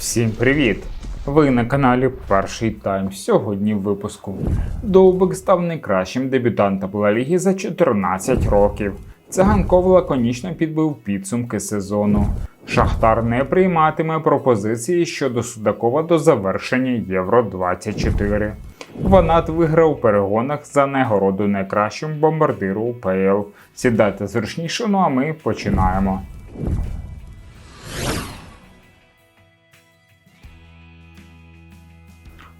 Всім привіт! Ви на каналі Перший Тайм. Сьогодні в випуску. Довбик став найкращим дебютантом Ла Ліги за 14 років. Циганков лаконічно підбив підсумки сезону. Шахтар не прийматиме пропозиції щодо Судакова до завершення Євро 24. Ванат виграв у перегонах за нагороду найкращим бомбардиру УПЛ. Сідайте зручніше, ну а ми починаємо.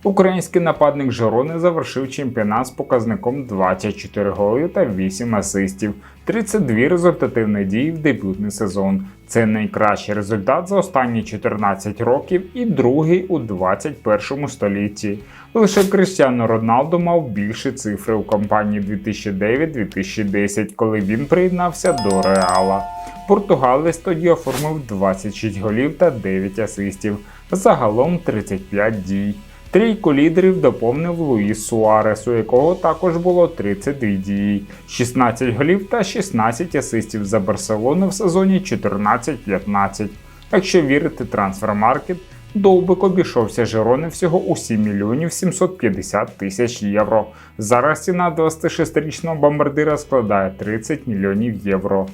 Український нападник Жирони завершив чемпіонат з показником 24 голи та 8 асистів, 32 результативні дії в дебютний сезон. Це найкращий результат за останні 14 років і другий у 21 столітті. Лише Кристіано Роналдо мав більші цифри у кампанії 2009-2010, коли він приєднався до Реала. Португалець тоді оформив 26 голів та 9 асистів, загалом 35 дій. Трійку лідерів доповнив Луїс Суарес, у якого також було 32 дії, 16 голів та 16 асистів за Барселону в сезоні 14-15. Якщо вірити трансфермаркет, Довбик обійшовся Жирони всього у 7 мільйонів 750 тисяч євро. Зараз ціна 26-річного бомбардира складає 30 мільйонів євро.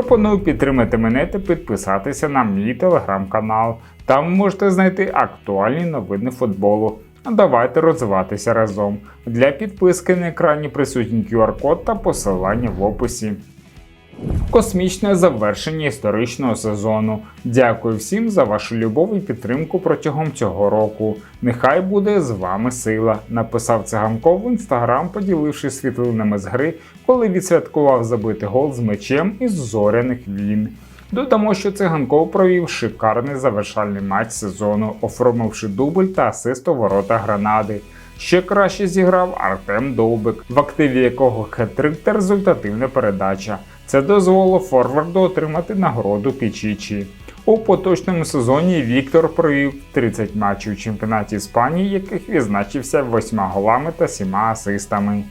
Пропоную підтримати мене та підписатися на мій телеграм-канал. Там ви можете знайти актуальні новини футболу. Давайте розвиватися разом. Для підписки на екрані присутній QR-код та посилання в описі. Космічне завершення історичного сезону. Дякую всім за вашу любов і підтримку протягом цього року. Нехай буде з вами сила. Написав циганков в інстаграм, поділившись світлинами з гри, коли відсвяткував забитий гол з мечем із зоряних війн. Додамо, що циганков провів шикарний завершальний матч сезону, оформивши дубль та асист у ворота гранади. Ще краще зіграв Артем Довбик, в активі якого хет-трик та результативна передача. Це дозволило Форварду отримати нагороду Пічічі. У поточному сезоні Віктор провів 30 матчів у чемпіонаті Іспанії, яких відзначився 8 голами та 7 асистами.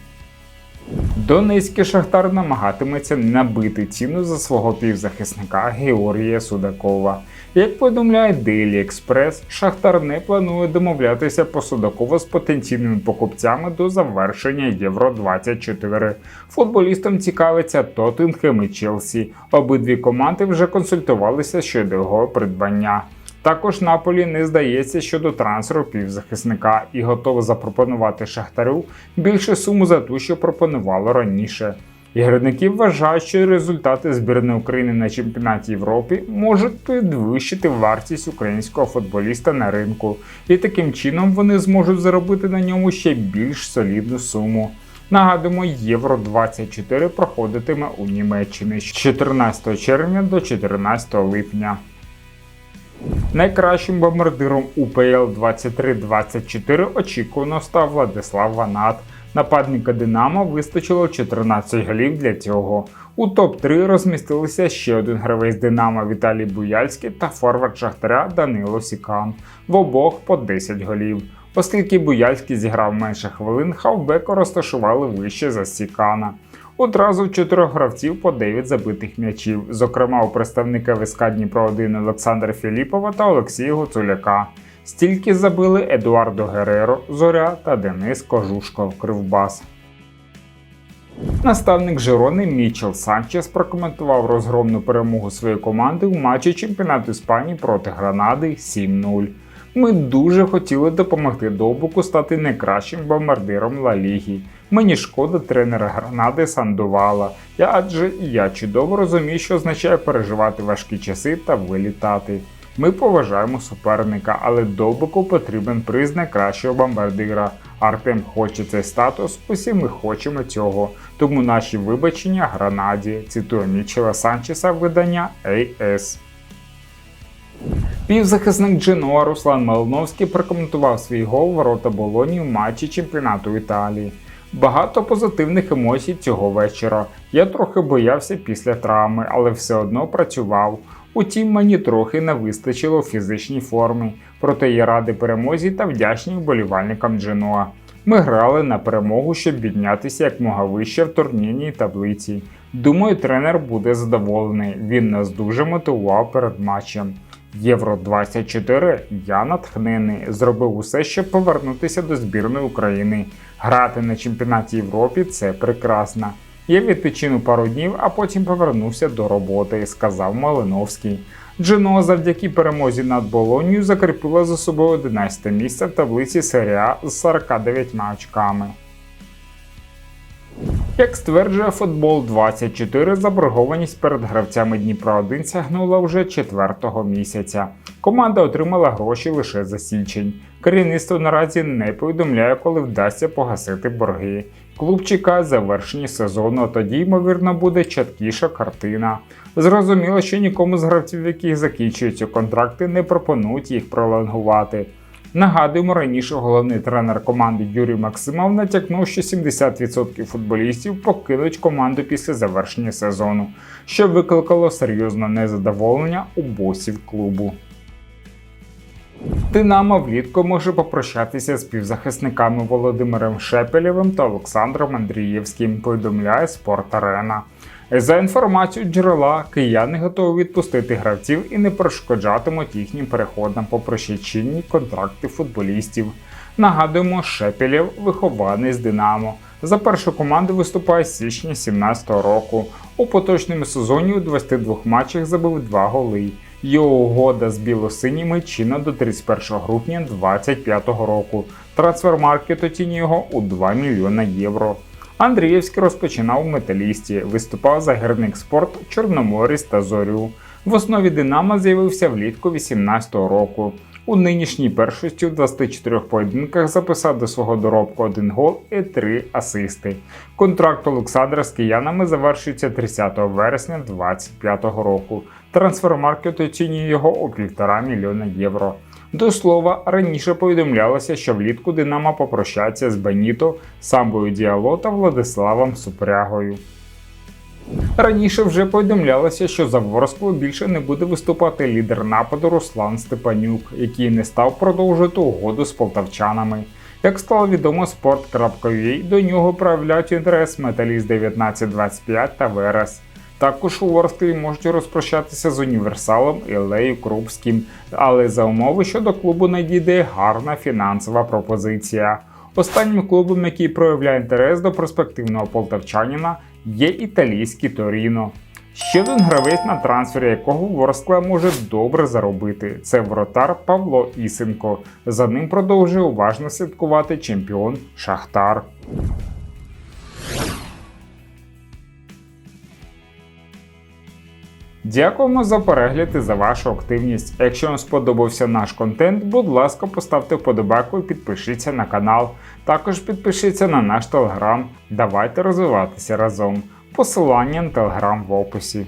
Донецький шахтар намагатиметься набити ціну за свого півзахисника Георгія Судакова. Як повідомляє Daily Express, Шахтар не планує домовлятися по Судакова з потенційними покупцями до завершення Євро 24. Футболістам цікавиться Тоттенхем і Челсі. Обидві команди вже консультувалися щодо його придбання. Також Наполі не здається щодо трансферу півзахисника і готовий запропонувати Шахтарю більше суму за ту, що пропонувало раніше. Ігрники вважають, що результати збірної України на чемпіонаті Європи можуть підвищити вартість українського футболіста на ринку, і таким чином вони зможуть заробити на ньому ще більш солідну суму. Нагадуємо, Євро 24 проходитиме у Німеччині з 14 червня до 14 липня. Найкращим бомбардиром УПЛ 23-24 очікувано став Владислав Ванат. Нападника Динамо вистачило 14 голів для цього. У топ-3 розмістилися ще один гравець Динамо Віталій Буяльський та форвард Шахтаря Данило Сікан. В обох по 10 голів. Оскільки Буяльський зіграв менше хвилин, хавбеку розташували вище за Сікана. Одразу чотирьох гравців по 9 забитих м'ячів, зокрема у представника ВСК Дніпро 1 Олександра Філіпова та Олексія Гуцуляка. Стільки забили Едуардо Гереро, Зоря та Денис Кожушко Кривбас. Наставник Жирони Мічел Санчес прокоментував розгромну перемогу своєї команди у матчі чемпіонату Іспанії проти Гранади 7-0. Ми дуже хотіли допомогти Довбуку стати найкращим бомбардиром Ла Ліги. Мені шкода тренера Гранади Сандувала, я адже я чудово розумію, що означає переживати важкі часи та вилітати. Ми поважаємо суперника, але Довбику потрібен приз найкращого бомбардира. Артем хоче цей статус, усі ми хочемо цього. Тому наші вибачення Гранаді, цитує Мічела Санчеса видання AS. Півзахисник Дженуа Руслан Малиновський прокоментував свій гол ворота Болоні в матчі чемпіонату Італії. Багато позитивних емоцій цього вечора. Я трохи боявся після травми, але все одно працював. Утім, мені трохи не вистачило фізичній формі, проте я радий перемозі та вдячний вболівальникам Дженуа. Ми грали на перемогу, щоб піднятися якмога вище в турнірній таблиці. Думаю, тренер буде задоволений. Він нас дуже мотивував перед матчем. Євро 24 я натхнений. Зробив усе, щоб повернутися до збірної України. Грати на чемпіонаті Європи це прекрасно. Я відпочину пару днів, а потім повернувся до роботи, сказав Малиновський. Джино завдяки перемозі над Болонію закріпила за собою 11 місце в таблиці серії А з 49 очками. Як стверджує футбол 24, заборгованість перед гравцями Дніпра 1 сягнула вже четвертого місяця. Команда отримала гроші лише за січень. Керівництво наразі не повідомляє, коли вдасться погасити борги. Клуб чекає завершення сезону, а тоді, ймовірно, буде чіткіша картина. Зрозуміло, що нікому з гравців, яких закінчуються контракти, не пропонують їх пролонгувати. Нагадуємо, раніше головний тренер команди Юрій Максимов натякнув, що 70% футболістів покинуть команду після завершення сезону, що викликало серйозне незадоволення у босів клубу. Динамо влітку може попрощатися з півзахисниками Володимиром Шепелєвим та Олександром Андрієвським, повідомляє Спорт Арена. За інформацією джерела, кияни готові відпустити гравців і не перешкоджатимуть їхнім переходам попри чинні контракти футболістів. Нагадуємо, Шепелєв вихований з Динамо. За першу команду виступає з січня 2017 року. У поточному сезоні у 22 матчах забив 2 голи. Його угода з білосиніми чинна до 31 грудня 2025 року. Трансфермаркет оцінює його у 2 мільйона євро. Андрієвський розпочинав у металісті, виступав за гірник спорт Чорноморіс та Зорю. В основі Динамо з'явився влітку 18-го року. У нинішній першості в 24 поєдинках записав до свого доробку один гол і три асисти. Контракт Олександра з киянами завершується 30 вересня 2025 року. Трансфермаркет оцінює його у 1,5 мільйона євро. До слова, раніше повідомлялося, що влітку Динамо попрощається з Беніто, Самбою Діало та Владиславом Супрягою. Раніше вже повідомлялося, що за Ворсклу більше не буде виступати лідер нападу Руслан Степанюк, який не став продовжувати угоду з полтавчанами. Як стало відомо, спорт.ua до нього проявляють інтерес Металіст 1925 та Верес. Також у Ворсклі можуть розпрощатися з універсалом Ілею Крупським, але за умови, що до клубу надійде гарна фінансова пропозиція. Останнім клубом, який проявляє інтерес до перспективного полтавчанина, є італійський Торіно. Ще один гравець на трансфері, якого Ворскла може добре заробити. Це воротар Павло Ісенко. За ним продовжує уважно слідкувати чемпіон Шахтар. Дякуємо за перегляд і за вашу активність. Якщо вам сподобався наш контент, будь ласка, поставте вподобайку і підпишіться на канал. Також підпишіться на наш телеграм. Давайте розвиватися разом. Посилання на телеграм в описі.